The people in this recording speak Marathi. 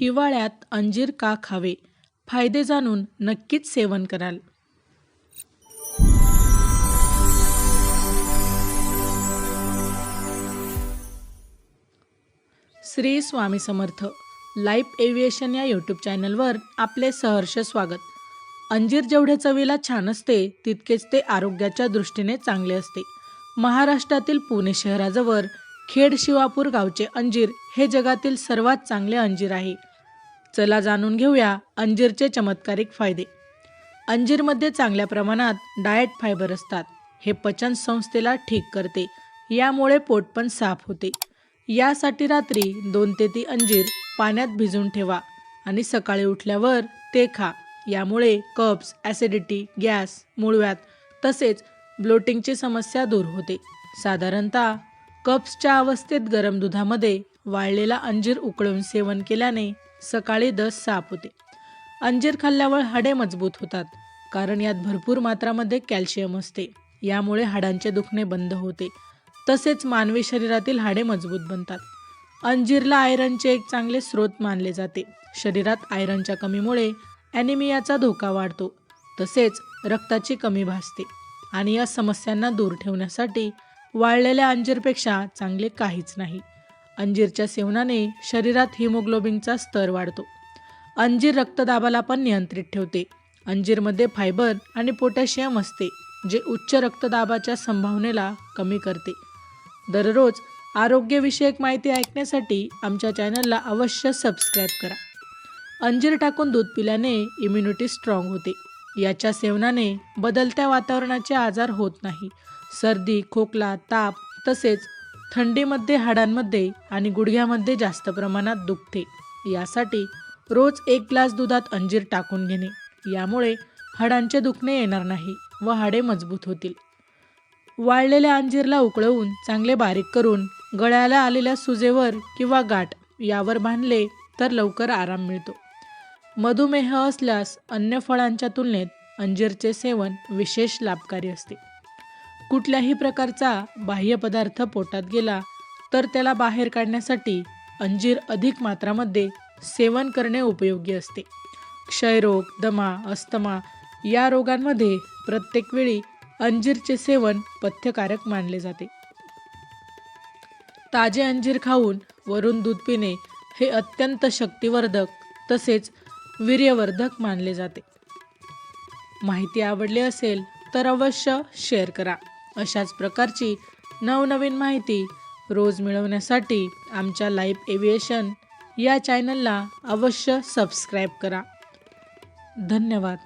हिवाळ्यात अंजीर का खावे? फायदे जाणून नक्कीच सेवन कराल. श्री स्वामी समर्थ लाईफ एव्हिएशन या यूट्यूब चॅनलवर आपले सहर्ष स्वागत. अंजीर जेवढे चवीला छान असते तितकेच ते आरोग्याच्या दृष्टीने चांगले असते. महाराष्ट्रातील पुणे शहराजवळ खेड शिवापूर गावचे अंजीर हे जगातील सर्वात चांगले अंजीर आहे. चला जाणून घेऊया अंजीरचे चमत्कारिक फायदे. अंजीरमध्ये चांगल्या प्रमाणात डाएट फायबर असतात. हे पचन संस्थेला ठीक करते. यामुळे पोट पण साफ होते. यासाठी रात्री दोन ते ती अंजीर पाण्यात भिजून ठेवा आणि सकाळी उठल्यावर ते खा. यामुळे कप्स ॲसिडिटी गॅस मुळव्यात तसेच ब्लोटिंगची समस्या दूर होते. साधारणतः कप्सच्या अवस्थेत गरम दुधामध्ये वाळलेला अंजीर उकळून सेवन केल्याने सकाळी दस साफ होते. अंजीर खाल्ल्यावर हाडे मजबूत होतात कारण यात भरपूर मात्रामध्ये कॅल्शियम असते. यामुळे हाडांचे दुखणे बंद होते. तसेच मानवी शरीरातील हाडे मजबूत बनतात. अंजीरला आयरनचे एक चांगले स्रोत मानले जाते. शरीरात आयरनच्या कमीमुळे ॲनिमियाचा धोका वाढतो तसेच रक्ताची कमी भासते आणि या समस्यांना दूर ठेवण्यासाठी वाळलेल्या अंजीरपेक्षा चांगले काहीच नाही. अंजीरच्या सेवनाने शरीरात हिमोग्लोबिनचा स्तर वाढतो. अंजीर रक्तदाबाला पण नियंत्रित ठेवते. अंजीरमध्ये फायबर आणि पोटॅशियम असते जे उच्च रक्तदाबाच्या संभावनेला कमी करते. दररोज आरोग्यविषयक माहिती ऐकण्यासाठी आमच्या चॅनलला अवश्य सबस्क्राईब करा. अंजीर टाकून दूध पिल्याने इम्युनिटी स्ट्रॉंग होते. याच्या सेवनाने बदलत्या वातावरणाचे आजार होत नाही. सर्दी खोकला ताप तसेच थंडीमध्ये हाडांमध्ये आणि गुडघ्यामध्ये जास्त प्रमाणात दुखते. यासाठी रोज एक ग्लास दुधात अंजीर टाकून घेणे. यामुळे हाडांचे दुखणे येणार नाही व हाडे मजबूत होतील. वाळलेल्या अंजीरला उकळवून चांगले बारीक करून गळ्याला आलेल्या सुजेवर किंवा गाठ यावर बांधले तर लवकर आराम मिळतो. मधुमेह असल्यास अन्य फळांच्या तुलनेत अंजीरचे सेवन विशेष लाभकारी असते. कुठल्याही प्रकारचा बाह्य पदार्थ पोटात गेला तर त्याला बाहेर काढण्यासाठी अंजीर अधिक मात्रामध्ये सेवन करणे उपयोगी असते. क्षयरोग दमा अस्तमा या रोगांमध्ये प्रत्येक वेळी अंजीरचे सेवन पथ्यकारक मानले जाते. ताजे अंजीर खाऊन वरून दूध पिणे हे अत्यंत शक्तिवर्धक तसेच वीर्यवर्धक मानले जाते. माहिती आवडली असेल तर अवश्य शेअर करा. अशाच प्रकारची नवनवीन माहिती रोज मिळवण्यासाठी आमच्या लाईफ एव्हिएशन या चॅनलला अवश्य सबस्क्राईब करा. धन्यवाद.